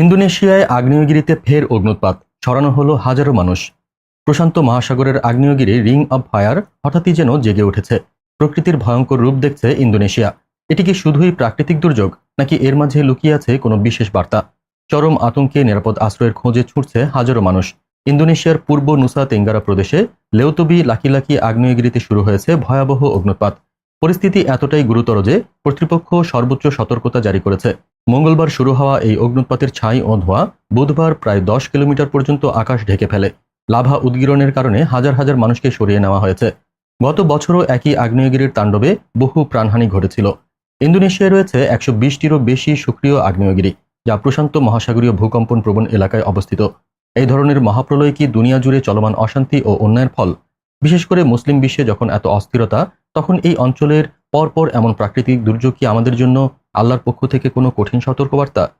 ইন্দোনেশিয়ায় আগ্নেয়গিরিতে ফের অগ্নুৎপাত, ছড়ানো হলো হাজারো মানুষ। প্রশান্ত মহাসাগরের আগ্নেয়গিরি রিং অব ফায়ার হঠাৎই যেন জেগে উঠেছে। প্রকৃতির ভয়ঙ্কর রূপ দেখছে ইন্দোনেশিয়া। এটি কি শুধুই প্রাকৃতিক দুর্যোগ, নাকি এর মাঝে লুকিয়ে আছে কোনো বিশেষ বার্তা? চরম আতঙ্কে নিরাপদ আশ্রয়ের খোঁজে ছুটছে হাজারো মানুষ। ইন্দোনেশিয়ার পূর্ব নুসা তেঙ্গারা প্রদেশে লেউতবি লাকি লাকি আগ্নেয়গিরিতে শুরু হয়েছে ভয়াবহ অগ্নুৎপাত। পরিস্থিতি এতটাই গুরুতর যে, কর্তৃপক্ষ সর্বোচ্চ সতর্কতা জারি করেছে। মঙ্গলবার শুরু হওয়া এই অগ্নুৎপাতের ছাই ও ধোঁয়া বুধবার প্রায় দশ কিলোমিটার পর্যন্ত আকাশ ঢেকে ফেলে। লাভা উদ্গীরণের কারণে হাজার হাজার মানুষকে সরিয়ে নেওয়া হয়েছে। গত বছরও একই আগ্নেয়গিরির তাণ্ডবে বহু প্রাণহানি ঘটেছিল। ইন্দোনেশিয়ায় রয়েছে একশো বিশটিরও বেশি সক্রিয় আগ্নেয়গিরি, যা প্রশান্ত মহাসাগরীয় ভূকম্পন প্রবণ এলাকায় অবস্থিত। এই ধরনের মহাপ্রলয় কি দুনিয়া জুড়ে চলমান অশান্তি ও অন্যায়ের ফল? বিশেষ করে মুসলিম বিশ্বে যখন এত অস্থিরতা, তখন এই অঞ্চলের পরপর এমন প্রাকৃতিক দুর্যোগ কি আমাদের জন্য আল্লাহর পক্ষ থেকে কোনো কঠিন সতর্কবার্তা?